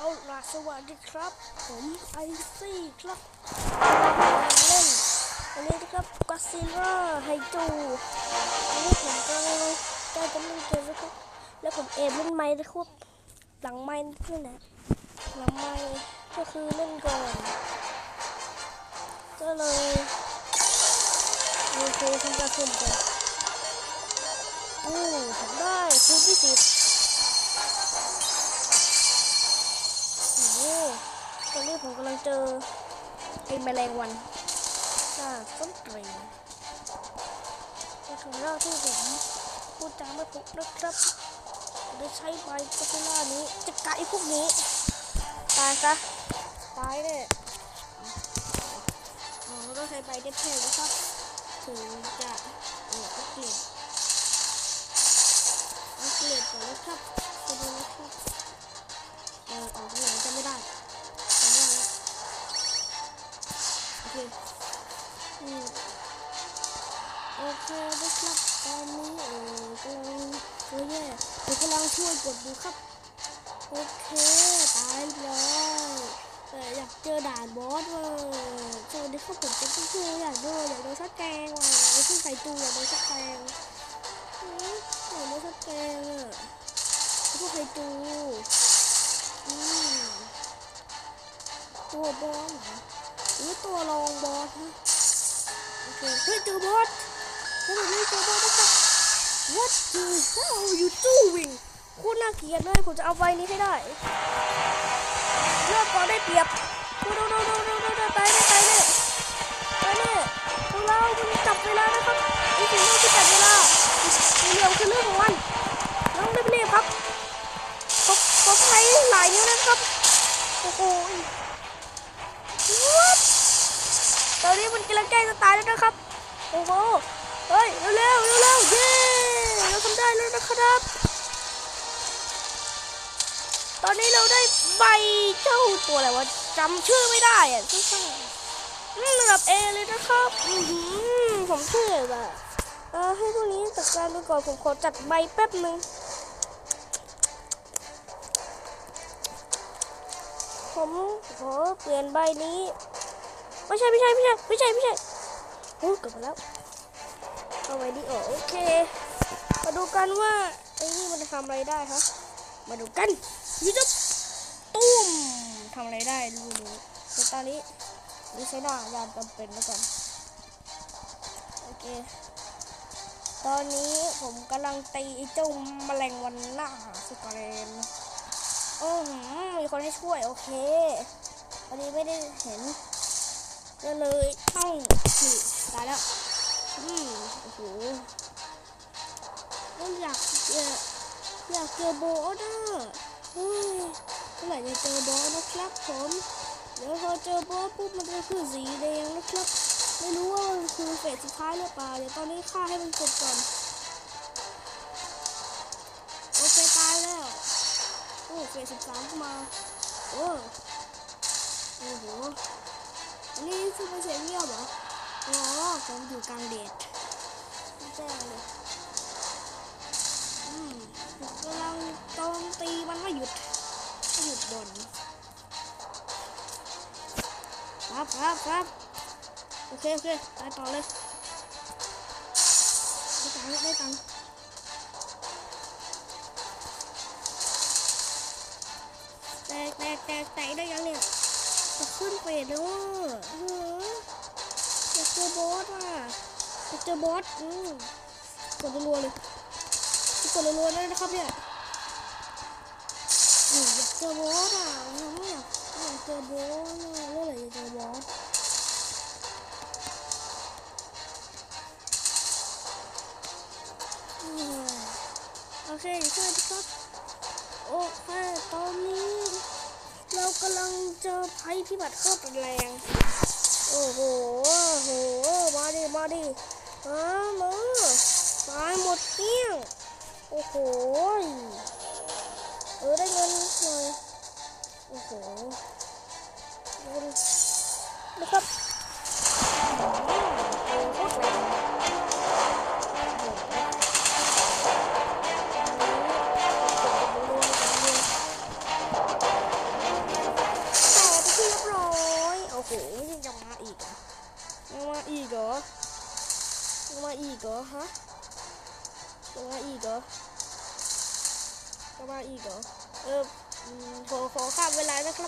เอาล่ะสวัสดีครับ ผมไอซี่ครับเล่นวันนี้นะครับกัสซิล่าไฮจูวันนี้ผมก็ใกล้จะเล่นเกมแล้วครับ แล้วผมเอมเล่นไม้นะครับหลังไม้นี่นะหลังไม้ก็คือเล่นก่อน ก็เลยโอเคทำการสุ่มก่อนอู้ผมได้คูณที่สิบ ผมกำลังเจอไอ้แมลงวันน่าต้นเตรีก็ถึงแล้วที่ผมพูดจาไม่ถูกนะครับได้ใช้ใบกัปล่านี้จะกัดไอ้พวกนี้ ตายซะ ตายเลยอ๋อต้องใช้ใบเด็ดแทนนะครับถึงจะเออเกรดอัปเกรดก่อนนะครับจะดูนะครับ โอ้ยแย่ผมกำลังช่วยกดดูครับ โอเค ตายเลยแต่อยากเจอด่านบอสเว่ะสวัสดีครับผมเป็นผู้ช่วยอยากดูอยากโดนชัดแกงว่ะไอ้ที่ใส่ตูอยากโดนชัดแกงอืมอยากโดนชัดแกงอะไอ้พวกไข่ตูอืมตัวบอสเหรอหรือตัวรองบอสฮะโอเคเฮ้ยเจอบอสเฮ้ยเฮ้ยเจอบอสนะครับ What the hell are you doing โคตรน่าเกลียดเลยผมจะเอาใบนี้ให้ได้เลิกก่อนได้เปรียบดูดูดูดูดูดูดูตายได้ตายได้ตายพวกเรามันจับเวลานะครับไอ้สิ่งที่จับเวลาเหลืองคือเรื่องของมันน้องได้ไปเรียบครับเขาเขาใช้หลายนิ้วนะครับโอ้โห What ตอนนี้มันกำลังใกล้จะตายแล้วนะครับโอ้โหเฮ้ย นะครับ ตอนนี้เราได้ใบเจ้าตัวอะไรวะจำชื่อไม่ได้อะซึ่งช่างอืมระดับเอเลยนะครับอือหือผมเชื่อแบบเออให้พวกนี้จัดการดูก่อนผมขอจัดใบแป๊บหนึ่งผมขอเปลี่ยนใบนี้ไม่ใช่ไม่ใช่ไม่ใช่ไม่ใช่ไม่ใช่โอ้เกลับมาแล้วเอาใบนี้ออกโอเค มาดูกันว่าไอ้นี่มันจะทำอะไรได้ฮะมาดูกันยูทูบตุ้มทำอะไรได้ดูดูแต่ตอนนี้นี่ใช้หน้ายานจำเป็นแล้วกัน โอเค ตอนนี้ผมกำลังตีไอ้เจ้าแมลงวันหน้าสกเรนโอ้โหมีคนให้ช่วย โอเควันนี้ไม่ได้เห็นก็เลยต้องตายแล้ว อืมโอ้โห อยากเจออยากเจอโบสอะเฮ้ยเมื่อไหร่จะเจอโบนะครับผมเดี๋ยวพอเจอโบปุ๊บมันจะคือสีแดงนะครับ ไม่รู้ว่ามันคือเฟสสุดท้ายหรือเปล่าเดี๋ยวตอนนี้ฆ่าให้มันจบก่อนโอเคตายแล้วโอ้เฟสสิบสามมาโอ้โอ้โหอันนี้คือเป็นเสียงเงียบเหรออ๋อผมอยู่กลางเดดแจ้งเลย ผมกำลังโจมตีมันไม่หยุดไม่หยุดบ่นครับครับครับโอเค โอเค ไปต่อเลยได้ตังได้ตังแตกแตกแตกแตกได้ยังเนี่ยจะขึ้นเฟสแล้วอะเฮ้ยอยากเจอบอสอะอยากเจอบอสอืมกดรัวเลย กดรัวๆได้นะครับเนี่ยอืมอยากเจอบอสอะยังอยากอยากเจอบอสอะเมื่อไหร่จะเจอบอสอืมโอเคเดี๋ยวช่วยนะครับโอเคตอนนี้ เรากำลังเจอภัยพิบัติเข้ารุนแรงโอ้โหโอ้โหมาดิมาดิมามาตายหมดเกลี้ยง โอ้โห เออได้เงินหน่อย โอ้โหเงินนะครับโอ้โหโคตรแรงโอ้โหโหยังจะมาอีกเหรอะยังมาอีกเหรอยังมาอีกเหรอฮะ ยังมาอีกเหรอยังมาอีกเหรอเอออืมขอขอข้ามเวลานะครับ